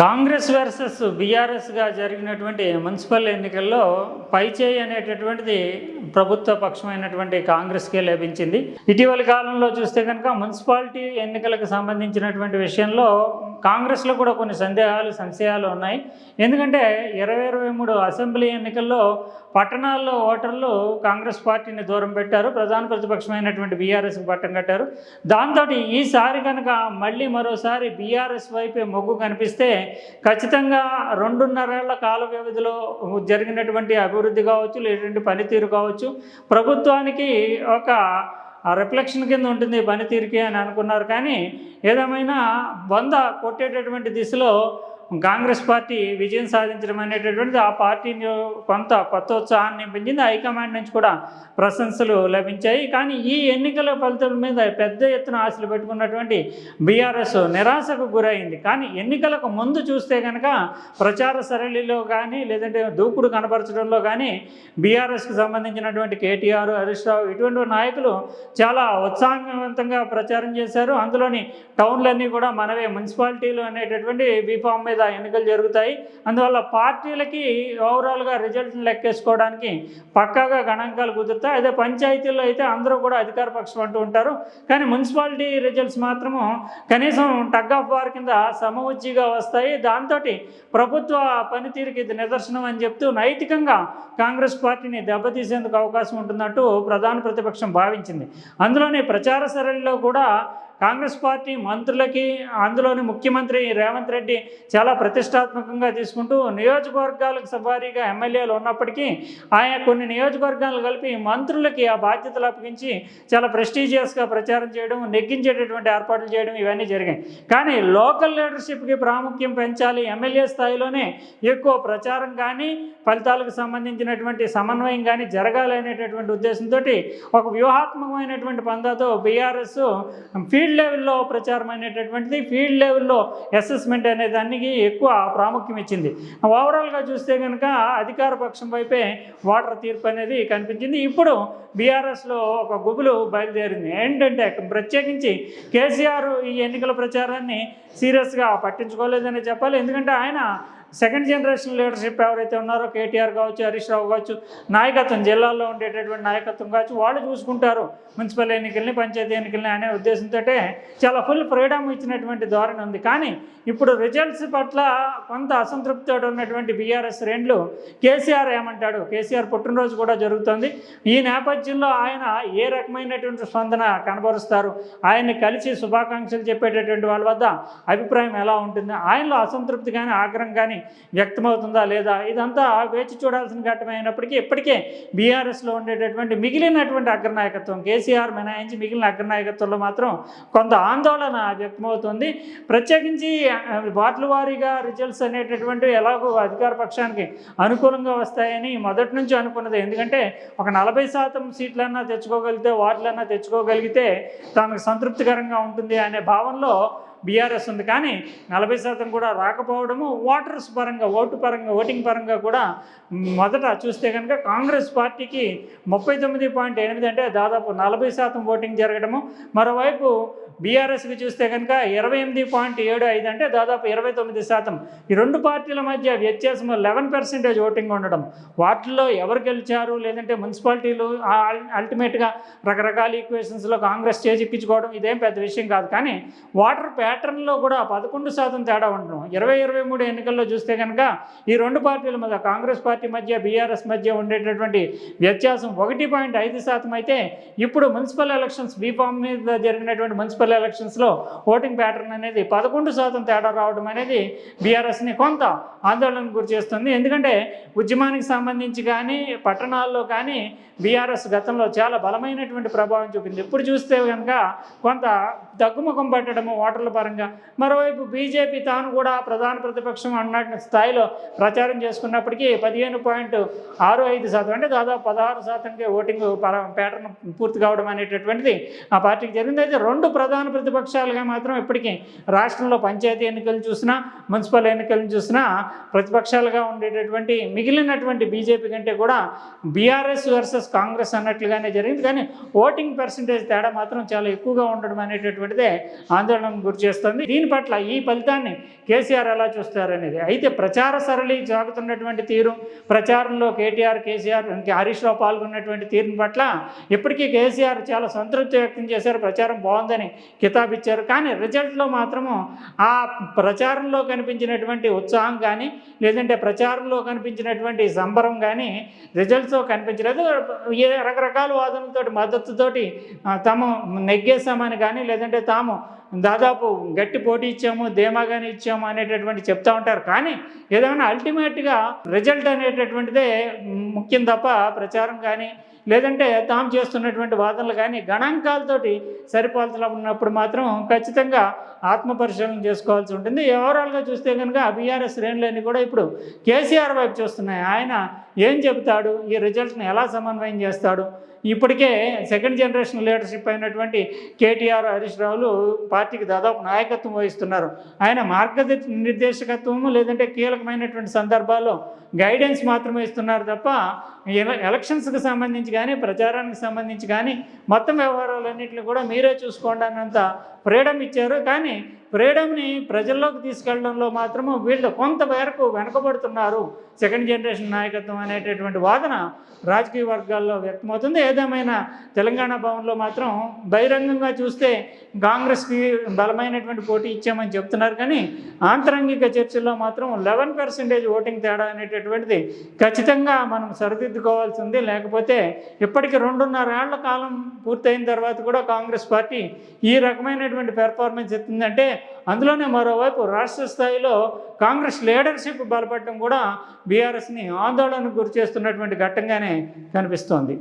Congress versus బీఆర్ఎస్గా జరిగినటువంటి municipal ఎన్నికల్లో పైచేయి అనేటటువంటిది ప్రభుత్వ పక్షమైనటువంటి కాంగ్రెస్కే లభించింది. ఇటీవలి కాలంలో చూస్తే కనుక మున్సిపాలిటీ ఎన్నికలకు సంబంధించినటువంటి విషయంలో కాంగ్రెస్లో కూడా కొన్ని సందేహాలు సంశయాలు ఉన్నాయి. ఎందుకంటే ఇరవై ఇరవై మూడు అసెంబ్లీ ఎన్నికల్లో పట్టణాల్లో ఓటర్లు కాంగ్రెస్ పార్టీని దూరం పెట్టారు. ప్రధాన ప్రతిపక్షమైనటువంటి బీఆర్ఎస్కి పట్టం కట్టారు. దాంతో ఈసారి కనుక మళ్ళీ మరోసారి బీఆర్ఎస్ వైపే మొగ్గు కనిపిస్తే ఖచ్చితంగా రెండున్నరేళ్ళ కాల వ్యవధిలో జరిగినటువంటి అభివృద్ధి కావచ్చు లేదంటే పనితీరు కావచ్చు. ప్రభుత్వానికి ఒక ఆ రిఫ్లెక్షన్ కింద ఉంటుంది పనితీరుకి అని అనుకున్నారు కానీ ఏదేమైనా వంద కొట్టేటటువంటి దిశలో కాంగ్రెస్ పార్టీ విజయం సాధించడం అనేటటువంటిది ఆ పార్టీని కొంత కొత్త ఉత్సాహాన్ని నింపించింది. హైకమాండ్ నుంచి కూడా ప్రశంసలు లభించాయి. కానీ ఈ ఎన్నికల ఫలితాల మీద పెద్ద ఎత్తున ఆశలు పెట్టుకున్నటువంటి బీఆర్ఎస్ నిరాశకు గురైంది. కానీ ఎన్నికలకు ముందు చూస్తే కనుక ప్రచార సరళిలో కానీ లేదంటే దూకుడు కనపరచడంలో కానీ బీఆర్ఎస్కి సంబంధించినటువంటి కేటీఆర్ హరీష్ రావు ఇటువంటి నాయకులు చాలా ఉత్సాహవంతంగా ప్రచారం చేశారు. అందులోని టౌన్లన్నీ కూడా మనవే మున్సిపాలిటీలు అనేటటువంటి బీఫామ్ మీద ఎన్నికలు జరుగుతాయి. అందువల్ల పార్టీలకి ఓవరాల్గా రిజల్ట్ని లెక్కేసుకోవడానికి పక్కాగా గణాంకాలు కుదురుతాయి. అదే పంచాయతీల్లో అయితే అందరూ కూడా అధికార పక్షం అంటూ ఉంటారు. కానీ మున్సిపాలిటీ రిజల్ట్స్ మాత్రము కనీసం టగ్ ఆఫ్ వార్ కింద సమవుజ్జిగా వస్తాయి. దాంతో ప్రభుత్వ పనితీరుకి ఇది నిదర్శనం అని చెప్తూ నైతికంగా కాంగ్రెస్ పార్టీని దెబ్బతీసేందుకు అవకాశం ఉంటుందంటూ ప్రధాన ప్రతిపక్షం భావించింది. అందులోనే ప్రచార సరళిలో కూడా కాంగ్రెస్ పార్టీ మంత్రులకి అందులోని ముఖ్యమంత్రి రేవంత్ రెడ్డి చాలా ప్రతిష్టాత్మకంగా తీసుకుంటూ నియోజకవర్గాలకు సవారీగా ఎమ్మెల్యేలు ఉన్నప్పటికీ ఆయా కొన్ని నియోజకవర్గాలు కలిపి మంత్రులకి ఆ బాధ్యతలు అప్పగించి చాలా ప్రెస్టీజియస్గా ప్రచారం చేయడం నెగ్గించేటటువంటి ఏర్పాట్లు చేయడం ఇవన్నీ జరిగాయి. కానీ లోకల్ లీడర్షిప్కి ప్రాముఖ్యం పెంచాలి ఎమ్మెల్యే స్థాయిలోనే ఎక్కువ ప్రచారం కానీ ఫలితాలకు సంబంధించినటువంటి సమన్వయం కానీ జరగాలి అనేటటువంటి ఉద్దేశంతో ఒక వ్యూహాత్మకమైనటువంటి పందాతో బీఆర్ఎస్ ఫీల్డ్ లెవెల్లో ప్రచారం అనేటటువంటిది ఫీల్డ్ లెవెల్లో అసెస్మెంట్ అనే దానికి ఎక్కువ ప్రాముఖ్యం ఇచ్చింది. ఓవరాల్గా చూస్తే కనుక అధికార పక్షం వైపే వాటర్ తీర్పు అనేది కనిపించింది. ఇప్పుడు బీఆర్ఎస్లో ఒక గుబులు బయలుదేరింది. ఏంటంటే ప్రత్యేకించి కేసీఆర్ ఈ ఎన్నికల ప్రచారాన్ని సీరియస్గా పట్టించుకోలేదని చెప్పాలి. ఎందుకంటే ఆయన సెకండ్ జనరేషన్ లీడర్షిప్ ఎవరైతే ఉన్నారో కేటీఆర్ కావచ్చు హరీష్ రావు కావచ్చు నాయకత్వం జిల్లాల్లో ఉండేటటువంటి నాయకత్వం కావచ్చు వాళ్ళు చూసుకుంటారు. మున్సిపల్ ఎన్నికల్ని పంచాయతీ ఎన్నికల్ని అనే ఉద్దేశంతో చాలా ఫుల్ ఫ్రీడమ్ ఇచ్చినటువంటి ధోరణి ఉంది. కానీ ఇప్పుడు రిజల్ట్స్ పట్ల కొంత అసంతృప్తితో ఉన్నటువంటి బీఆర్ఎస్ శ్రేణులు కేసీఆర్ ఏమంటాడు? కేసీఆర్ పుట్టినరోజు కూడా జరుగుతుంది. ఈ నేపథ్యంలో ఆయన ఏ రకమైనటువంటి స్పందన కనబరుస్తారు? ఆయన్ని కలిసి శుభాకాంక్షలు చెప్పేటటువంటి వాళ్ళ వద్ద అభిప్రాయం ఎలా ఉంటుంది? ఆయనలో అసంతృప్తి కానీ ఆగ్రహం కానీ వ్యక్తమవుతుందా లేదా? ఇదంతా వేచి చూడాల్సిన ఘట్టమైనప్పటికీ ఇప్పటికే బీఆర్ఎస్లో ఉండేటటువంటి మిగిలినటువంటి అగ్రనాయకత్వం కేసీఆర్ మినహాయించి మిగిలిన అగ్రనాయకత్వంలో మాత్రం కొంత ఆందోళన వ్యక్తమవుతుంది. ప్రత్యేకించి ఆ, వార్డుల వారీగా రిజల్ట్స్ అనేటటువంటి ఎలాగో అధికార పక్షానికి అనుకూలంగా వస్తాయని మొదటి నుంచి అనుకున్నది. ఎందుకంటే ఒక నలభై శాతం సీట్లన్నా తెచ్చుకోగలిగితే వార్డులన్నా తెచ్చుకోగలిగితే తనకు సంతృప్తికరంగా ఉంటుంది అనే భావనలో బీఆర్ఎస్ ఉంది. కానీ నలభై శాతం కూడా రాకపోవడము ఓటర్స్ పరంగా ఓటు పరంగా ఓటింగ్ పరంగా కూడా మొదట చూస్తే కనుక కాంగ్రెస్ పార్టీకి ముప్పై తొమ్మిది పాయింట్ ఎనిమిది అంటే దాదాపు నలభై శాతం ఓటింగ్ జరగడము. మరోవైపు బీఆర్ఎస్కి చూస్తే కనుక ఇరవై ఎనిమిది పాయింట్ ఏడు ఐదు అంటే దాదాపు ఇరవై తొమ్మిది శాతం. ఈ రెండు పార్టీల మధ్య వ్యత్యాసం లెవెన్ పర్సెంటేజ్ ఓటింగ్ ఉండడం. వాటిల్లో ఎవరు గెలిచారు? లేదంటే మున్సిపాలిటీలు అల్టిమేట్గా రకరకాల ఈక్వేషన్స్లో కాంగ్రెస్ చేజిక్కించుకోవడం ఇదేం పెద్ద విషయం కాదు. కానీ వాటర్ ప్యాటర్న్లో కూడా పదకొండు శాతం తేడా ఉండడం. ఇరవై ఇరవై మూడు ఎన్నికల్లో చూస్తే కనుక ఈ రెండు పార్టీల మధ్య కాంగ్రెస్ పార్టీ మధ్య బీఆర్ఎస్ మధ్య ఉండేటటువంటి వ్యత్యాసం ఒకటి పాయింట్ ఐదు శాతం అయితే ఇప్పుడు మున్సిపల్ ఎలక్షన్స్ బీఫామ్ మీద జరిగినటువంటి మున్సిపల్ ఎలక్షన్స్లో ఓటింగ్ ప్యాటర్న్ అనేది పదకొండు శాతం తేడా రావడం అనేది బీఆర్ఎస్ని కొంత ఆందోళనకు గురి చేస్తుంది. ఎందుకంటే ఉద్యమానికి సంబంధించి కానీ పట్టణాల్లో కానీ బీఆర్ఎస్ గతంలో చాలా బలమైనటువంటి ప్రభావం చూపింది. ఇప్పుడు చూస్తే కనుక కొంత తగ్గుముఖం పట్టడము ఓటర్ల పరంగా మరోవైపు బీజేపీ తాను కూడా ప్రధాన ప్రతిపక్షం అన్న స్థాయిలో ప్రచారం చేసుకున్నప్పటికీ పదిహేను పాయింట్ ఆరు ఐదు శాతం అంటే దాదాపు పదహారు శాతంకే ఓటింగ్ ప్యాటర్న్ పూర్తి కావడం అనేటటువంటిది ఆ పార్టీకి జరిగింది. అయితే రెండు ప్రధాన ప్రతిపక్షాలుగా మాత్రం ఇప్పటికీ రాష్ట్రంలో పంచాయతీ ఎన్నికలు చూసినా మున్సిపల్ ఎన్నికలను చూసినా ప్రతిపక్షాలుగా ఉండేటటువంటి మిగిలినటువంటి బీజేపీ కంటే కూడా బీఆర్ఎస్ వర్సెస్ కాంగ్రెస్ అన్నట్లుగానే జరిగింది. కానీ ఓటింగ్ పర్సంటేజ్ తేడా మాత్రం చాలా ఎక్కువగా ఉండడం అనేటటువంటిదే ఆందోళనకు గురి చేస్తుంది. దీని పట్ల ఈ ఫలితాన్ని కేసీఆర్ ఎలా చూస్తారనేది. అయితే ప్రచార సరళి సాగుతున్నటువంటి తీరు ప్రచారంలో కేటీఆర్ కేసీఆర్ ఇంకా హరీష్ రావు పాల్గొన్నటువంటి తీరుని పట్ల ఇప్పటికీ కేసీఆర్ చాలా సంతృప్తి వ్యక్తం చేశారు. ప్రచారం బాగుందని కితాబిచ్చారు కానీ రిజల్ట్లో మాత్రము ఆ ప్రచారంలో కనిపించినటువంటి ఉత్సాహం కానీ లేదంటే ప్రచారంలో కనిపించినటువంటి సంబరం కానీ రిజల్ట్స్లో కనిపించలేదు. ఏ రకరకాల వాదనలతోటి మద్దతుతోటి తాము నెగ్గేసామని కానీ లేదంటే తాము దాదాపు గట్టి పోటీ ఇచ్చాము ధీమాగానే ఇచ్చాము అనేటటువంటి చెప్తా ఉంటారు. కానీ ఏదైనా అల్టిమేట్గా రిజల్ట్ అనేటటువంటిదే ముఖ్యం తప్ప ప్రచారం కానీ లేదంటే తాము చేస్తున్నటువంటి వాదనలు కానీ గణాంకాలతోటి సరిపోల్చడం ఉన్నప్పుడు మాత్రం ఖచ్చితంగా ఆత్మపరిశీలన చేసుకోవాల్సి ఉంటుంది. ఓవరాల్గా చూస్తే కనుక బీఆర్ఎస్ శ్రేణులన్నీ కూడా ఇప్పుడు కేసీఆర్ వైపు చూస్తున్నాయి. ఆయన ఏం చెబుతాడు? ఈ రిజల్ట్ని ఎలా సమన్వయం చేస్తాడు? ఇప్పటికే సెకండ్ జనరేషన్ లీడర్షిప్ అయినటువంటి కేటీఆర్ హరీష్ రావులు పార్టీకి దాదాపు నాయకత్వం వహిస్తున్నారు. ఆయన మార్గ నిర్దేశకత్వము లేదంటే కీలకమైనటువంటి సందర్భాల్లో గైడెన్స్ మాత్రమే ఇస్తున్నారు తప్ప ఎలక్షన్స్కి సంబంధించి కానీ ప్రచారానికి సంబంధించి కానీ మొత్తం వ్యవహారాలన్నింటినీ కూడా మీరే చూసుకోండి అన్నంత ఫ్రీడమ్ ఇచ్చారు. కానీ ఫ్రీడమ్ని ప్రజల్లోకి తీసుకెళ్ళడంలో మాత్రము వీళ్ళు కొంత వెనకబడుతున్నారు. సెకండ్ జనరేషన్ నాయకత్వం అనేటటువంటి వాదన రాజకీయ వర్గాల్లో వ్యక్తమవుతుంది. ఏదేమైనా తెలంగాణ భవన్లో మాత్రం బహిరంగంగా చూస్తే కాంగ్రెస్కి బలమైనటువంటి పోటీ ఇచ్చామని చెప్తున్నారు. కానీ ఆంతరంగిక చర్చల్లో మాత్రం లెవెన్ పర్సెంటేజ్ ఓటింగ్ తేడా అనేటటువంటిది ఖచ్చితంగా మనం సరిదిద్దుకోవాల్సి ఉంది లేకపోతే ఇప్పటికి రెండున్నర ఏళ్ళ కాలం పూర్తయిన తర్వాత కూడా కాంగ్రెస్ పార్టీ ఈ రకమైనటువంటి పెర్ఫార్మెన్స్ ఎత్తుందంటే అందులోనే మరోవైపు రాష్ట్ర స్థాయిలో కాంగ్రెస్ లీడర్షిప్ బలపడటం కూడా బీఆర్ఎస్ని ఆందోళనకు గురి చేస్తున్నటువంటి ఘట్టంగానే కనిపిస్తోంది.